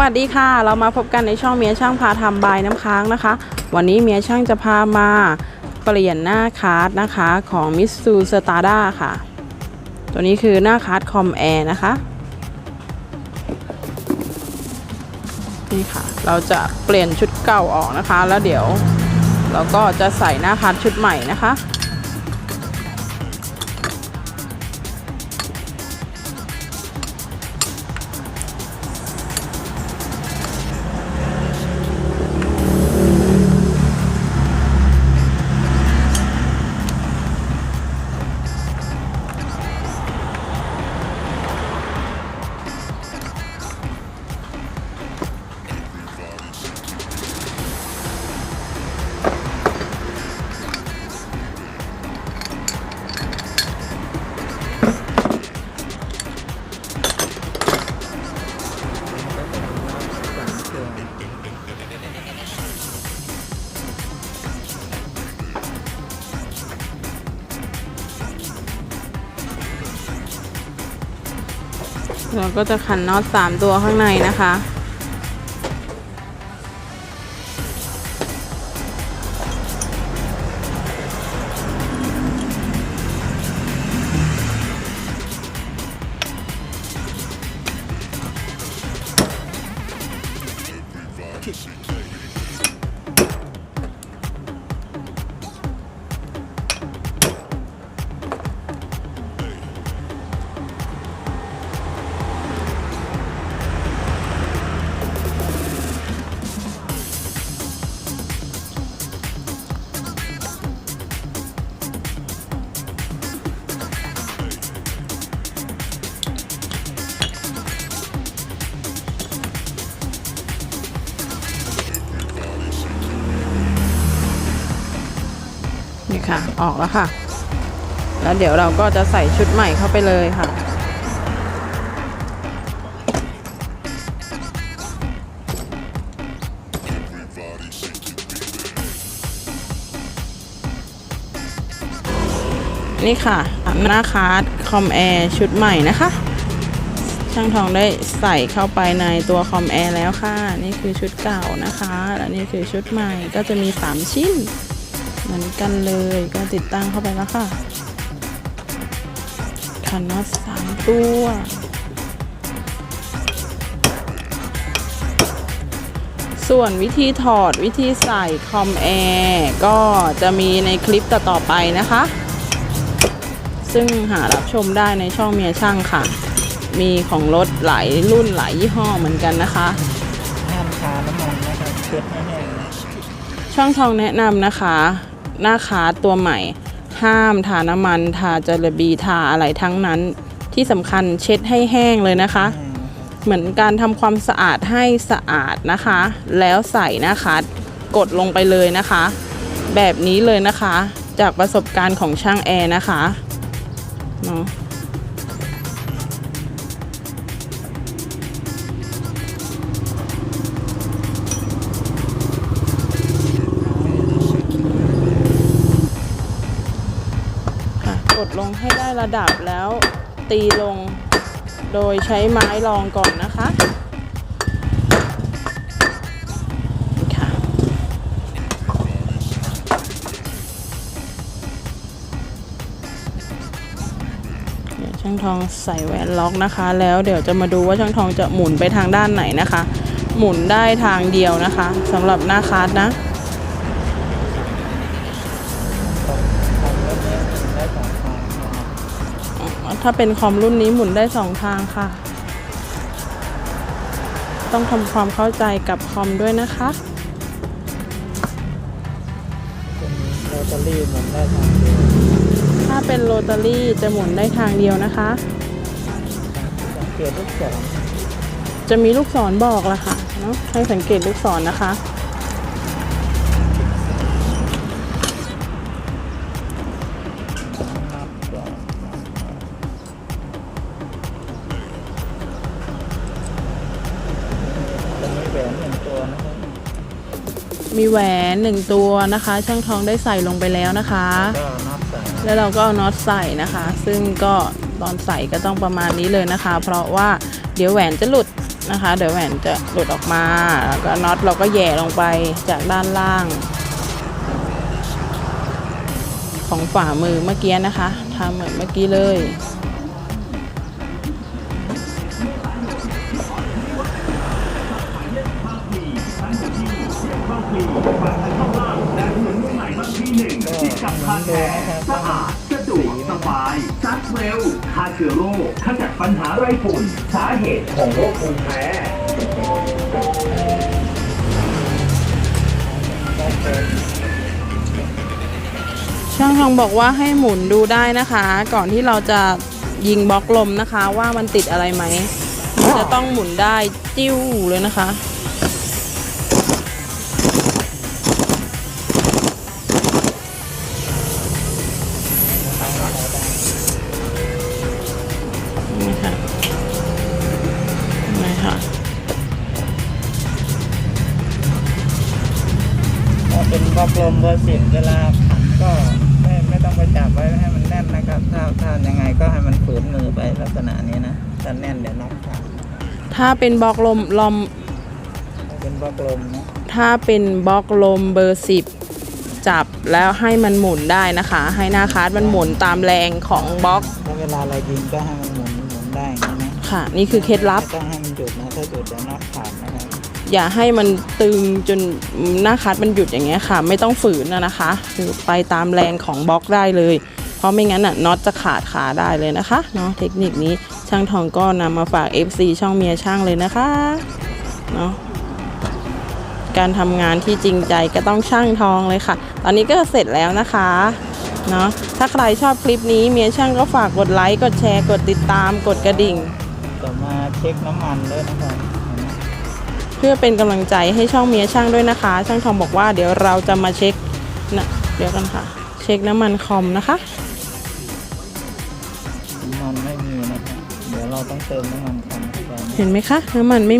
วัสดีค่ะ เรามาพบกันในช่องเมียช่างพาทำบายน้ำค้างนะคะ วันนี้เมียช่างจะพามาเปลี่ยนหน้าคาร์ดนะคะของมิสซูสตาร์ด้าค่ะ ตัวนี้คือหน้าคาร์ดคอมแอร์นะคะ นี่ค่ะ เราจะเปลี่ยนชุดเก่าออกนะคะ แล้วเดี๋ยวเราก็จะใส่หน้าคาร์ดชุดใหม่นะคะ เราก็จะขันน็อตสามตัวข้างในนะคะ ค่ะออกแล้วค่ะ แล้วเดี๋ยวเราก็จะใส่ชุดใหม่เข้าไปเลยค่ะนี่ค่ะหน้าคาร์ดคอมแอร์ชุดใหม่นะคะ ช่างทองได้ใส่เข้าไปในตัวคอมแอร์แล้วค่ะ นี่คือชุดเก่านะคะ และนี่คือชุดใหม่ก็จะมี 3 ชิ้น เหมือนกันเลยก็ติดตั้งเข้าไปแล้วค่ะคันน็อตสามตัวส่วนวิธีถอดวิธีใส่คอมแอร์ก็จะมีในคลิปต่อๆไปนะคะ ซึ่งหารับชมได้ในช่องเมียช่างค่ะ มีของรถหลายรุ่นหลายยี่ห้อเหมือนกันนะคะห้ามทาน้ำมันนะครับเช็ดให้แห้งนะช่างทองแนะนำนะคะ หน้าคาร์ดตัวใหม่ ห้ามทาน้ำมันทาจาระบีทาอะไรทั้งนั้น ที่สำคัญเช็ดให้แห้งเลยนะคะแห้งนะครับเหมือนการทำความสะอาดให้สะอาดนะคะ แล้วใส่นะคะ กดลงไปเลยนะคะ แบบนี้เลยนะคะ จากประสบการณ์ของช่างแอร์นะคะเนาะ กดลงให้ได้ระดับแล้วตีลงโดยใช้ไม้รองก่อนนะคะค่ะเดี๋ยวช่างทองใส่แหวนล็อกนะคะ แล้วเดี๋ยวจะมาดูว่าช่างทองจะหมุนไปทางด้านไหนนะคะ หมุนได้ทางเดียวนะคะสำหรับหน้าคาร์ดนะ ถ้าเป็นคอมรุ่นนี้หมุนได้สองทางค่ะ ต้องทำความเข้าใจกับคอมด้วยนะคะตัวนี้เรารีบหมุนได้ทางเดียว ถ้าเป็นโรตารี่จะหมุนได้ทางเดียวนะคะสังเกตลูกศรจะมีลูกศรบอกละค่ะเนาะให้สังเกตลูกศรนะคะ วนหนึ่งตัวนะครับมีแหวนหนึ่งตัวนะคะ ช่างทองได้ใส่ลงไปแล้วนะคะ ก็นับใส่แล้วเราก็เอาน็อตใส่นะคะ ซึ่งก็ตอนใส่ก็ต้องประมาณนี้เลยนะคะ เพราะว่าเดี๋ยวแหวนจะหลุดนะคะ เดี๋ยวแหวนจะหลุดออกมาแล้วก็น็อตเราก็แหย่ลงไปจากด้านล่าง ของฝ่ามือเมื่อกี้นะคะทำเหมือนเมื่อกี้เลย ที่สำคัญแท้สะอาดสะดวกสบายซักเร็วฆ่าเชื้อโรคขจัดปัญหาไรฝุ่น สาเหตุของโรคภูมิแพ้ช่างทองบอกว่าให้หมุนดูได้นะคะ ก่อนที่เราจะยิงบล็อกลมนะคะ ว่ามันติดอะไรไหมจะต้องหมุนได้จิ้วเลยนะคะ ถ้าเป็นบล็อกลมลมถ้าเป็นบล็อกลมนะถ้าเป็นบล็อกลมเบอร์สิบจับแล้วให้มันหมุนได้นะคะ ให้หน้าคาร์ดมันหมุนตามแรงของบล็อกถ้าเวลาเรายิงก็ให้มันหมุนหมุนได้อย่างนี้นะค่ะ นี่คือเคล็ดลับไม่ต้องให้มันหยุดนะถ้าหยุดเดี๋ยวน็อกขาดนะครับอย่าให้มันตึงจนหน้าคัดมันหยุดอย่างเงี้ยค่ะ ไม่ต้องฝืนนะนะคะคือไปตามแรงของบล็อกได้เลย เพราะไม่งั้นอะน็อตจะขาดขาได้เลยนะคะเนาะเทคนิคนี้ ช่างทองก็นำมาฝาก FC ช่องเมียช่างเลยนะคะเนาะการทำงานที่จริงใจก็ต้องช่างทองเลยค่ะ ตอนนี้ก็เสร็จแล้วนะคะเนาะถ้าใครชอบคลิปนี้เมียช่างก็ฝากกดไลค์กดแชร์กดติดตามกดกระดิ่งจะมาเช็คน้ำมันด้วยนะครับเห็นไหมเพื่อเป็นกำลังใจให้ช่องเมียช่างด้วยนะคะ ช่างทองบอกว่าเดี๋ยวเราจะมาเช็คนะเดี๋ยวกันค่ะ เช็คน้ำมันคอมนะคะ เราต้องเติมน้ำมันกันเข้าไปนเห็นไหมคะ น้ำมันไม่